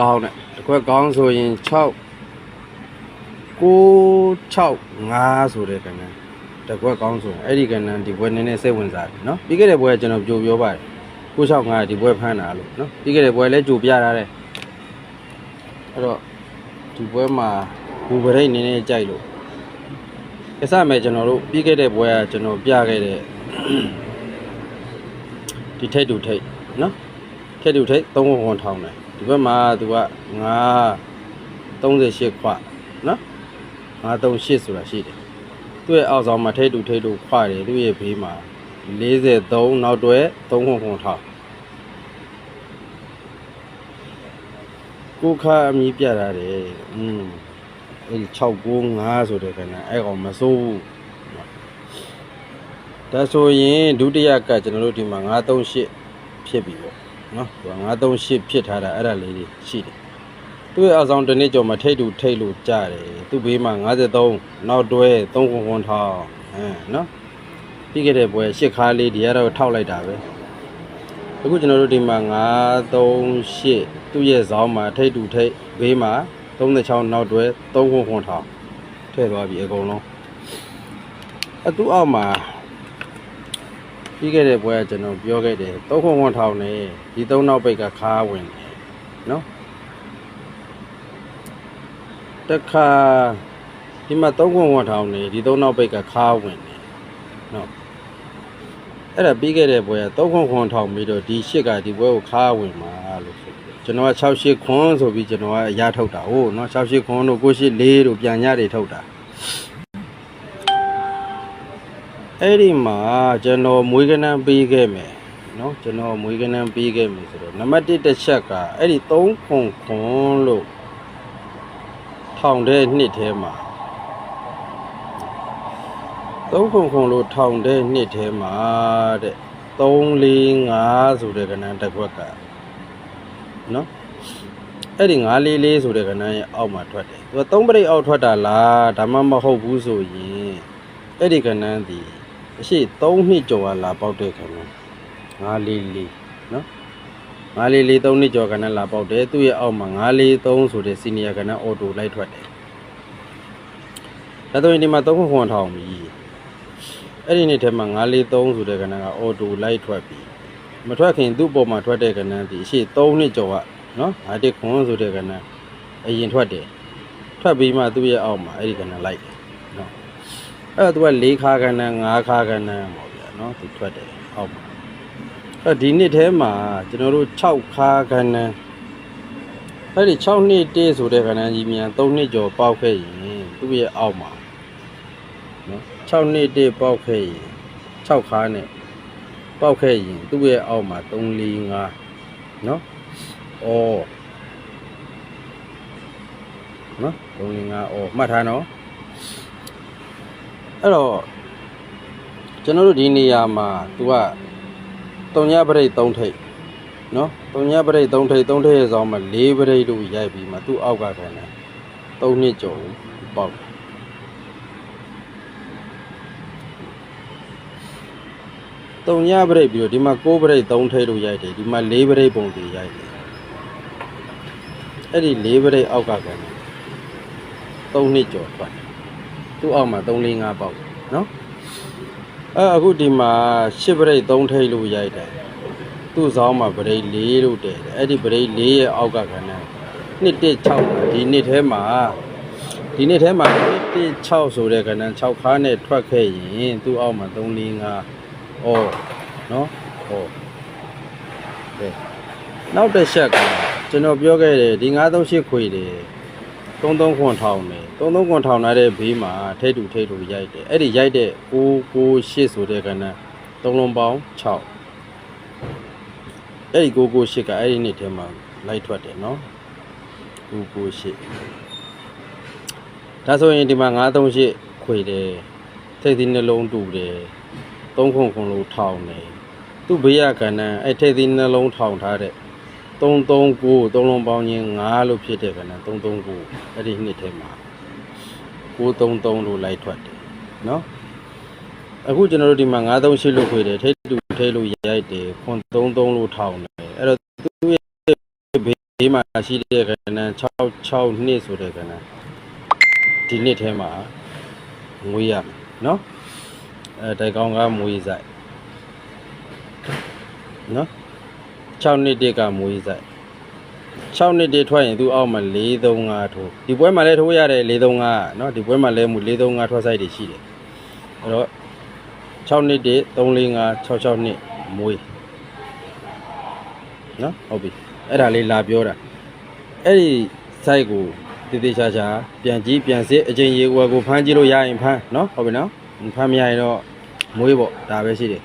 ကောင်းတဲ့တစ်ခွက်ကောင်းဆိုရင်6 6 6 5ဆိုတဲ့ကဏ္ဍတစ်ခွက်ကောင်းဆိုရင်အဲ့ဒီကဏ္ဍဒီဘွဲနည်းနည်းစိတ်ဝင်စားတယ်နော်ပြီးခဲ့တဲ့ဘွဲကျွန်တော်ကြိုပြောပါတယ်6 6 5ဒီဘွဲဖမ်းတာလို့နော်ပြီးခဲ့တဲ့ဘွဲလည်းကြိုပြထားတယ်အဲ့တော့ဒီဘွဲမှာဘူပရိတ်နည်းနည်းကြိုက်လို့ကစားမယ်ကျွန်တော်တို့ပြီးခဲ့တဲ့ဘွဲကကျွန်တော်ပြခဲ့တဲ့ဒီထိတ်တူထိတ်နော်ထိတ်တူထိတ်သုံးခွန်ထောင်းတယ် ဒီဘက်မှာသူက9 38ခွနော်938ဆိုတာရှိတယ်သူ့ရဲ့အောက်ဆောင်မှာထိတ်တူထိတ်တူခွတယ်သူ့ရဲ့ဘေးမှာ43နောက်တွဲ3ခွန်ခွန်ထောင်းကိုခါအမီးပြတာတယ်อืมအဲ့695ဆိုတဲ့ခဏအဲ့ကောင်မစိုးဘူးဒါဆိုရင်ဒုတိယကကျွန်တော်တို့ဒီမှာ938ဖြစ်ပြီပေါ့ နော်သူက938ဖြစ်ထားတာအဲ့ဒါလေးတွေရှိတယ်သူ့ရဲ့အဆောင်တစ်နှစ်ကျော်မှာထိတ်တူထိတ်လို့ကြားတယ်သူ့ဘေးမှာ53နောက်တွဲ3ခွန်ခွန်ထောင်းဟမ်နော်ပြီးခဲ့တဲ့ပွဲရှစ်ခါလေးဒီကတော့ထောက်လိုက်တာပဲအခုကျွန်တော်တို့ဒီမှာ938သူ့ရဲ့ဇောင်းမှာထိတ်တူထိတ်ဘေးမှာ36နောက်တွဲ3ခွန်ခွန်ထောင်းထည့်သွားပြီအကုန်လုံးအတူအောက်မှာ ပြီးခဲ့တဲ့ပွဲကကျွန်တော်ပြောခဲ့တယ်သုံးခွန်ခွန်ထောင်နေဒီသုံးနောက်ပိတ်ကခါဝင်တယ်နော်တခါဒီမှာသုံးခွန်ခွန်ထောင်နေဒီသုံးနောက်ပိတ်ကခါဝင်တယ်နော်အဲ့ဒါပြီးခဲ့တဲ့ပွဲကသုံးခွန်ခွန်ထောင်ပြီးတော့ဒီရှစ်ကဒီပွဲကိုခါဝင်မှာလို့ဆိုပြီးကျွန်တော်က6ရှစ်ခွန်ဆိုပြီးကျွန်တော်ကအရာထုတ်တာဟုတ်နော်6ရှစ်ခွန်တို့9ရှစ်4တို့ပြန်ညတွေထုတ်တာ အဲ့ဒီမှာကျွန်တော်မွေးကနန်းပေးခဲ့မယ်နော်ကျွန်တော်မွေးကနန်းပေးခဲ့မယ်ဆိုတော့နံပါတ်1တစ်ချက်ကအဲ့ဒီ3ခွန်ခွန်လို့ထောင်တဲ့နှစ်ထဲမှာ3ခွန်ခွန်လို့ထောင်တဲ့နှစ်ထဲမှာတဲ့3 4 5ဆိုတဲ့ကဏ္ဍတစ်ခွက်ကနော်အဲ့ဒီ944ဆိုတဲ့ကဏ္ဍရဲ့အောက်မှာထွက်တယ်သူက3ပြိတ်အောက်ထွက်တာလားဒါမှမဟုတ်ဘူးဆိုရင်အဲ့ဒီကဏ္ဍဒီ အရှိ3နှစ်ကျော်ကလာပေါက်တဲ့ခဏ944နော်944 3နှစ်ကျော်ကဏ္ဍလာပေါက်တယ်သူ့ရဲ့အောက်မှာ943ဆိုတဲ့စီနီယာကဏ္ဍအော်တိုလိုက်ထွက်တယ်ဒါဆိုရင်ဒီမှာ3ခွန်ခွန်ထောင်ပြီအဲ့ဒီနေ့ထဲမှာ943ဆိုတဲ့ကဏ္ဍကအော်တိုလိုက်ထွက်ပြီမထွက်ခင်သူ့ပုံမှာထွက်တဲ့ကဏ္ဍဒီအရှိ3နှစ်ကျော်ကနော်5တစ်ခွန်ဆိုတဲ့ကဏ္ဍအရင်ထွက်တယ်ထွက်ပြီးမှသူ့ရဲ့အောက်မှာအဲ့ဒီကဏ္ဍလိုက်တယ်နော် အဲ့တော့သူက၄ခါကဏ္ဍ၅ခါကဏ္ဍပေါ့ဗျာနော်သူထွက်တယ်ဟုတ်ပါအဲ့ဒီနှစ်ထဲမှာကျွန်တော်တို့6ခါကဏ္ဍအဲ့ဒီ6နှစ်တည်းဆိုတဲ့ကဏ္ဍကြီးမြန်3နှစ်ကျော်ပေါက်ခဲ့ရင်သူ့ရဲ့အောက်မှာနော်6နှစ်တည်းပေါက်ခဲ့ရင်6ခါနဲ့ပေါက်ခဲ့ရင်သူ့ရဲ့အောက်မှာ3 4 5နော်အော်နော်3 4 5အော်မှတ်ထားနော် အဲ့တော့ကျွန်တော်တို့ဒီနေရာမှာ तू ကတုံညပရိတ်3ထိပ်နော်တုံညပရိတ်3ထိပ်3ထိပ်ရဲ့ဆောင်မှာ4ပရိတ်လို့ရိုက်ပြီးမှ तू အောက်ကခံတယ်3နှစ်ကျော်ပေါက်တုံညပရိတ်ပြီးတော့ဒီမှာ6ပရိတ်3ထိပ်လို့ရိုက်တယ်ဒီမှာ4ပရိတ်ပုံတွေရိုက်တယ်အဲ့ဒီ4ပရိတ်အောက်ကခံတယ်3နှစ်ကျော်ထွက်တယ် သူ့အောက်မှာ3 4 5ပေါက်နော်အဲအခုဒီမှာ10ပရိတ်3ထိပ်လို့ရိုက်တယ်သူ့ဆောင်မှာပရိတ်4လို့တည်တယ်အဲ့ဒီပရိတ်4ရဲ့အောက်ကကဏ္ဍနှစ်1 6ဒီနှစ်ထဲမှာဒီနှစ်ထဲမှာနှစ်1 6ဆိုတဲ့ကဏ္ဍ6ခါနဲ့ထွက်ခဲ့ရင်သူ့အောက်မှာ3 4 5အော်နော်ဟောကဲနောက်တစ်ချက်ကကျွန်တော်ပြောခဲ့တယ်ဒီ938ခွေတယ် 33ခွန်ထောင်တယ်33ခွန်ထောင်လာတဲ့ဘေးမှာထိတ်တူထိတ်တူရိုက်တယ်အဲ့ဒီရိုက်တဲ့998ဆိုတဲ့ကဏ္ဍသုံးလုံးပေါင်း6အဲ့ဒီ998ကအဲ့ဒီနှစ်ထဲမှာလိုက်ထွက်တယ်နော်998ဒါဆိုရင်ဒီမှာ938ခွေတယ်ထိတ်သီးနှလုံးတူတယ်3ခွန်ခွန်လို့ထောင်တယ်သူ့ဘေးရကဏ္ဍအဲ့ထိတ်သီးနှလုံးထောင်ထားတဲ့ 339သုံးလုံးပေါင်းချင်း5လို့ဖြစ်တဲ့ကဏ္ဍ339အဲ့ဒီနှစ်ထဲမှာ933လို့လိုက်ထွက်တယ်နော်အခုကျွန်တော်တို့ဒီမှာ938လို့ခွေတယ်ထိတ်တူထိတ်လို့ရိုက်တယ်ခွန်33လို့ထောင်တယ်အဲ့တော့သူ့ရဲ့ဘေးမှာရှိတဲ့ကဏ္ဍ66နှစ်ဆိုတဲ့ကဏ္ဍဒီနှစ်ထဲမှာမွေးရမယ်နော်အဲတိုက်ကောင်းကမွေးဆိုင်နော် 6နှစ်တည်းကမွေးဆိုင်6နှစ်တည်းထွက်ရင်သူအောက်မှာ435ထိုးဒီပွဲမှာလည်းထိုးရတယ်435နော်ဒီပွဲမှာလည်းမူ435ထွက်ဆိုင်တွေရှိတယ်အဲ့တော့6နှစ်တည်း345 66နှစ်မွေးနော်ဟုတ်ပြီအဲ့ဒါလေးလာပြောတာ အဲ့ဒီ site ကိုတည်တည်ချာချာပြန်ကြည့်ပြန်စစ်အချိန်ရေဝယ်ကိုဖမ်းကြည့်လို့ရရင်ဖမ်းเนาะဟုတ်ပြီနော်ဖမ်းမရရင်တော့မွေးပေါ့ဒါပဲရှိတယ်